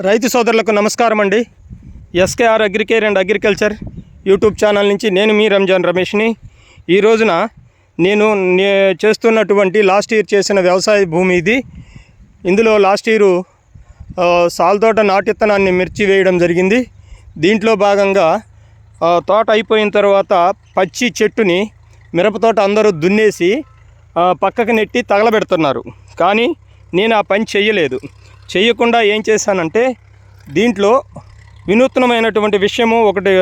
రైతు సోదరులకు నమస్కారం అండి. SKR Agricare and agriculture YouTube channel నుంచి నేను మీ రంజాన్ రమేష్ని. ఈ రోజున నేను నే- చేస్తున్నటువంటి లాస్ట్ ఇయర్ చేసిన వ్యవసాయ భూమి ఇది. ఇందులో లాస్ట్ ఇయరు సాల్తోట నాటిత్తనాన్ని మిర్చి వేయడం జరిగింది. దీంట్లో భాగంగా తోట అయిపోయిన తర్వాత పచ్చి చెట్టుని మిరపతోట అందరూ దున్నేసి పక్కకు నెట్టి తగలబెడుతున్నారు. కానీ నేను ఆ పని చెయ్యలేదు. చేయకుండా ఏం చేశానంటే దీంట్లో వినూత్నమైనటువంటి విషయము ఒకటి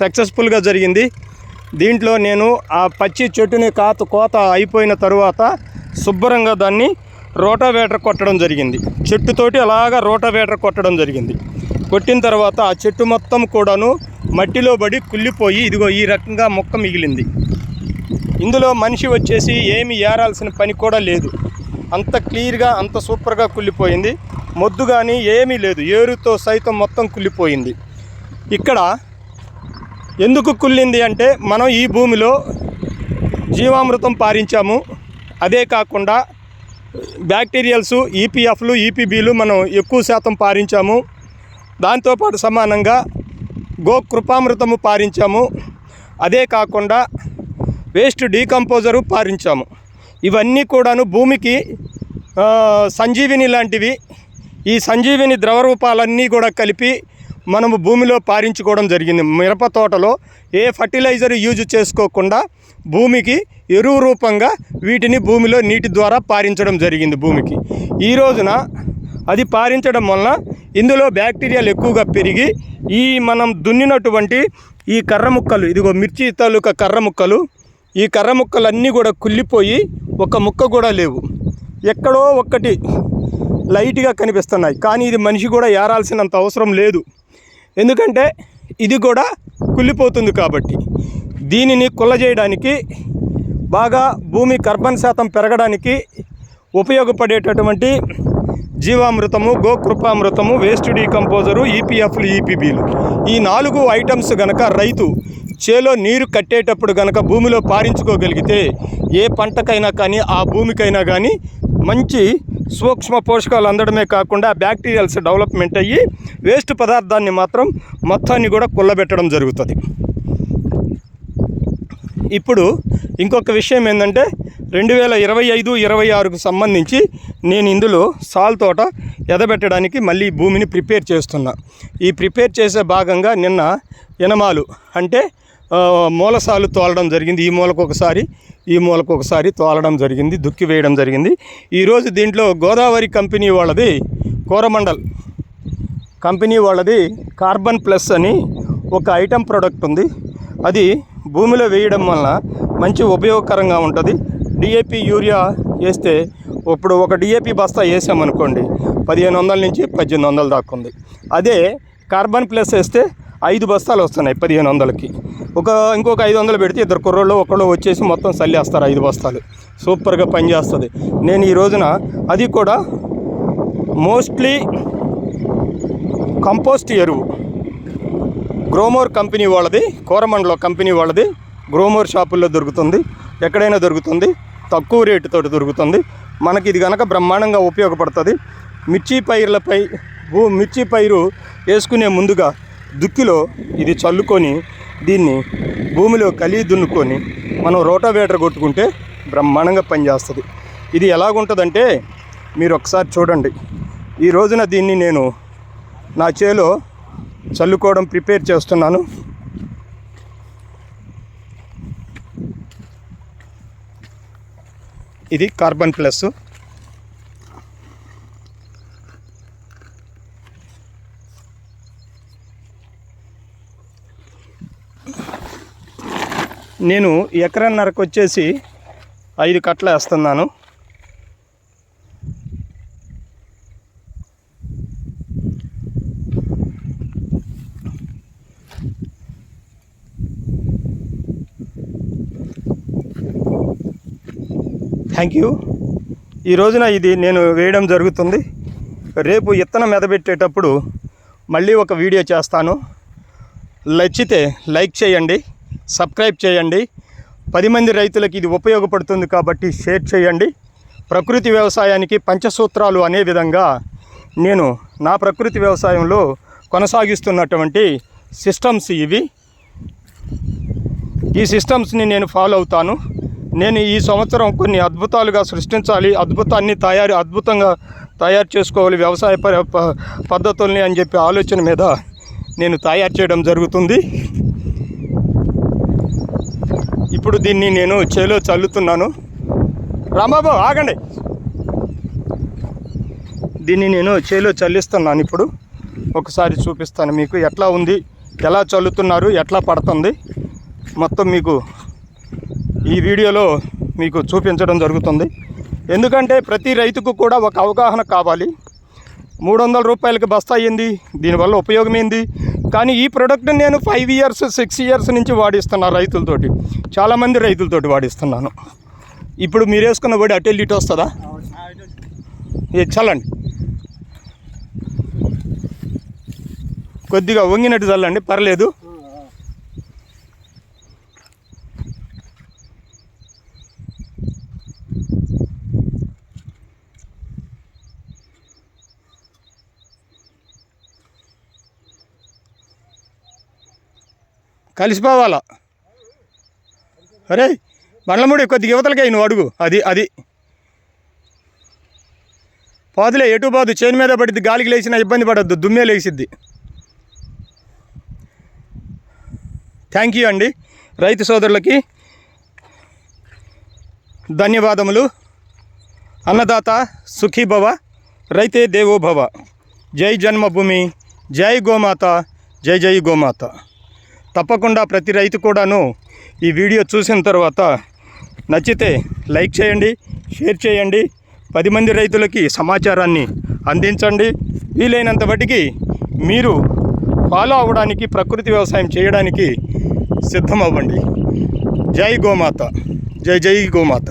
సక్సెస్ఫుల్గా జరిగింది. దీంట్లో నేను ఆ పచ్చి చెట్టుని కాత కోత అయిపోయిన తరువాత శుభ్రంగా దాన్ని రోటావేటర్ కొట్టడం జరిగింది. చెట్టుతోటి అలాగా రోటావేటర్ కొట్టడం జరిగింది. కొట్టిన తర్వాత ఆ చెట్టు మొత్తం కూడాను మట్టిలో పడి కుళ్ళిపోయి ఇదిగో ఈ రకంగా మొక్క మిగిలింది. ఇందులో మనిషి వచ్చేసి ఏమి ఏరాల్సిన పని కూడా లేదు. అంత క్లియర్గా అంత సూపర్గా కుళ్ళిపోయింది. మొద్దు కానీ ఏమీ లేదు. ఏరుతో సైతం మొత్తం కుళ్ళిపోయింది. ఇక్కడ ఎందుకు కుళ్ళింది అంటే మనం ఈ భూమిలో జీవామృతం పారించాము. అదే కాకుండా బ్యాక్టీరియల్స్ ఈపీఎఫ్లు ఈపీబీలు మనం ఎక్కువ శాతం పారించాము. దాంతోపాటు సమానంగా గో కృపామృతము పారించాము. అదే కాకుండా వేస్ట్ డీకంపోజరు పారించాము. ఇవన్నీ కూడాను భూమికి సంజీవిని లాంటివి. ఈ సంజీవిని ద్రవ రూపాలన్నీ కూడా కలిపి మనము భూమిలో పారించుకోవడం జరిగింది. మిరప తోటలో ఏ ఫర్టిలైజర్ యూజ్ చేసుకోకుండా భూమికి ఎరువు రూపంగా వీటిని భూమిలో నీటి ద్వారా పారించడం జరిగింది భూమికి. ఈ రోజున అది పారించడం వలన ఇందులో బ్యాక్టీరియాలు ఎక్కువగా పెరిగి ఈ మనం దున్నినటువంటి ఈ కర్ర ముక్కలు ఇదిగో మిర్చి తాలూకా కర్ర ముక్కలు ఈ కర్ర ముక్కలన్నీ కూడా కుళ్ళిపోయి ఒక ముక్క కూడా లేవు. ఎక్కడో ఒక్కటి లైట్గా కనిపిస్తున్నాయి. కానీ ఇది మనిషి కూడా ఏరాల్సినంత అవసరం లేదు. ఎందుకంటే ఇది కూడా కుళ్ళిపోతుంది కాబట్టి. దీనిని కుల్లజేయడానికి బాగా భూమి కర్బన్ శాతం పెరగడానికి ఉపయోగపడేటటువంటి జీవామృతము గోకృపామృతము వేస్ట్ డీకంపోజరు ఈపీఎఫ్లు ఈపీబీలు ఈ నాలుగు ఐటమ్స్ గనక రైతు చేలో నీరు కట్టేటప్పుడు గనక భూమిలో పారించుకోగలిగితే ఏ పంటకైనా కానీ ఆ భూమికైనా కానీ మంచి సూక్ష్మ పోషకాలు అందడమే కాకుండా బ్యాక్టీరియల్స్ డెవలప్మెంట్ అయ్యి వేస్ట్ పదార్థాన్ని మాత్రం మొత్తాన్ని కూడా కుల్లబెట్టడం జరుగుతుంది. ఇప్పుడు ఇంకొక విషయం ఏంటంటే రెండు వేల ఇరవై ఐదు ఇరవై ఆరుకు సంబంధించి నేను ఇందులో సాల్ తోట ఎదబెట్టడానికి మళ్ళీ భూమిని ప్రిపేర్ చేస్తున్నా. ఈ ప్రిపేర్ చేసే భాగంగా నిన్న ఎనమాలు అంటే మూలసాలు తోలడం జరిగింది. ఈ మూలకు ఒకసారి ఈ మూలకు ఒకసారి తోలడం జరిగింది దుక్కి వేయడం జరిగింది. ఈరోజు దీంట్లో గోదావరి కంపెనీ వాళ్ళది కోరమండల్. కంపెనీ వాళ్ళది కార్బన్ ప్లస్ అని ఒక ఐటమ్ ప్రోడక్ట్ ఉంది. అది భూమిలో వేయడం వలన మంచి ఉపయోగకరంగా ఉంటుంది. డిఏపి యూరియా వేస్తే ఇప్పుడు ఒక డిఏపి బస్తా వేసామనుకోండి పదిహేను వందల నుంచి పద్దెనిమిది వందలు దాకా ఉంది. అదే కార్బన్ ప్లస్ వేస్తే ఐదు బస్తాలు వస్తున్నాయి పదిహేను వందలకి. ఒక ఇంకొక ఐదు వందలు పెడితే ఇద్దరు కుర్రోళ్ళు ఒకళ్ళు వచ్చేసి మొత్తం చల్లేస్తారు ఐదు బస్తాలు. సూపర్గా పనిచేస్తుంది. నేను ఈ రోజున అది కూడా మోస్ట్లీ కంపోస్ట్ ఎరువు. గ్రోమోర్ కంపెనీ వాళ్ళది కోరమండలో కంపెనీ వాళ్ళది గ్రోమోర్ షాపుల్లో దొరుకుతుంది ఎక్కడైనా దొరుకుతుంది తక్కువ రేటుతో దొరుకుతుంది. మనకి ఇది కనుక బ్రహ్మాండంగా ఉపయోగపడుతుంది. మిర్చి పైర్లపై భూ మిర్చి పైరు వేసుకునే ముందుగా దుక్కిలో ఇది చల్లుకొని దీన్ని భూమిలో కలిగి దున్నుకొని మనం రోటావేటర్ కొట్టుకుంటే బ్రహ్మాండంగా పనిచేస్తుంది. ఇది ఎలాగుంటుందంటే మీరు ఒకసారి చూడండి. ఈ రోజున దీన్ని నేను నా చేలో చల్లుకోవడం ప్రిపేర్ చేస్తున్నాను. ఇది కార్బన్ ప్లస్. నేను ఎకరన్నరకు వచ్చేసి ఐదు కట్టలు వేస్తున్నాను. థ్యాంక్ యూ ఈ రోజున ఇది నేను వేయడం జరుగుతుంది. రేపు ఇత్తనం మెదబెట్టేటప్పుడు మళ్ళీ ఒక వీడియో చేస్తాను. నచ్చితే లైక్ చేయండి. సబ్స్క్రైబ్ చేయండి. పది మంది రైతులకు ఇది ఉపయోగపడుతుంది కాబట్టి షేర్ చేయండి. ప్రకృతి వ్యవసాయానికి పంచసూత్రాలు అనే విధంగా నేను నా ప్రకృతి వ్యవసాయంలో కొనసాగిస్తున్నటువంటి సిస్టమ్స్ ఇవి. ఈ సిస్టమ్స్ని నేను ఫాలో అవుతాను. నేను ఈ సంవత్సరం కొన్ని అద్భుతాలుగా సృష్టించాలి. అద్భుతాన్ని తయారు అద్భుతంగా తయారు చేసుకోవాలి వ్యవసాయ ప- పద్ధతుల్ని అని చెప్పి ఆలోచన మీద నేను తయారు చేయడం జరుగుతుంది. ఇప్పుడు దీన్ని నేను చేలో చల్లుతున్నాను. రాంబాబు ఆగండి. దీన్ని నేను చేలో చల్లిస్తున్నాను ఇప్పుడు. ఒకసారి చూపిస్తాను మీకు ఎట్లా ఉంది ఎలా చల్లుతున్నారు ఎట్లా పడుతుంది. మొత్తం మీకు ఈ వీడియోలో మీకు చూపించడం జరుగుతుంది. ఎందుకంటే ప్రతి రైతుకు కూడా ఒక అవగాహన కావాలి. మూడు వందల రూపాయలకి బస్తా అయ్యింది దీనివల్ల ఉపయోగం ఏంది? కానీ ఈ ప్రోడక్ట్ నేను ఫైవ్ ఇయర్స్ సిక్స్ ఇయర్స్ నుంచి వాడిస్తున్నా రైతులతోటి. చాలామంది రైతులతోటి వాడిస్తున్నాను. ఇప్పుడు మీరు వేసుకున్న వడి అటు వెళ్ళి ఇటు వస్తుందా? ఇది చల్లండి. కొద్దిగా వంగినట్టు చల్లండి పర్లేదు. కలిసిపోవాలా? అరే బండ్లముడి కొద్దిగా యువతలకి నువ్వు అడుగు. అది అది. పోదులే ఎటు పోదు చేను మీద పడిద్ది గాలికి లేచినా ఇబ్బంది పడద్దు దుమ్మే లేచిద్ది. థ్యాంక్ యూ అండి. రైతు సోదరులకి ధన్యవాదములు. అన్నదాత సుఖీభవ రైతే దేవోభవ. జై జన్మభూమి జై గోమాత జై జై గోమాత. తప్పకుండా ప్రతి రైతు కూడాను ఈ వీడియో చూసిన తర్వాత నచ్చితే లైక్ చేయండి షేర్ చేయండి పది మంది రైతులకి సమాచారాన్ని అందించండి. వీలైనంత బట్టికి మీరు ఫాలో అవ్వడానికి ప్రకృతి వ్యవసాయం చేయడానికి సిద్ధమవ్వండి. జై గోమాత. జై జై గోమాత.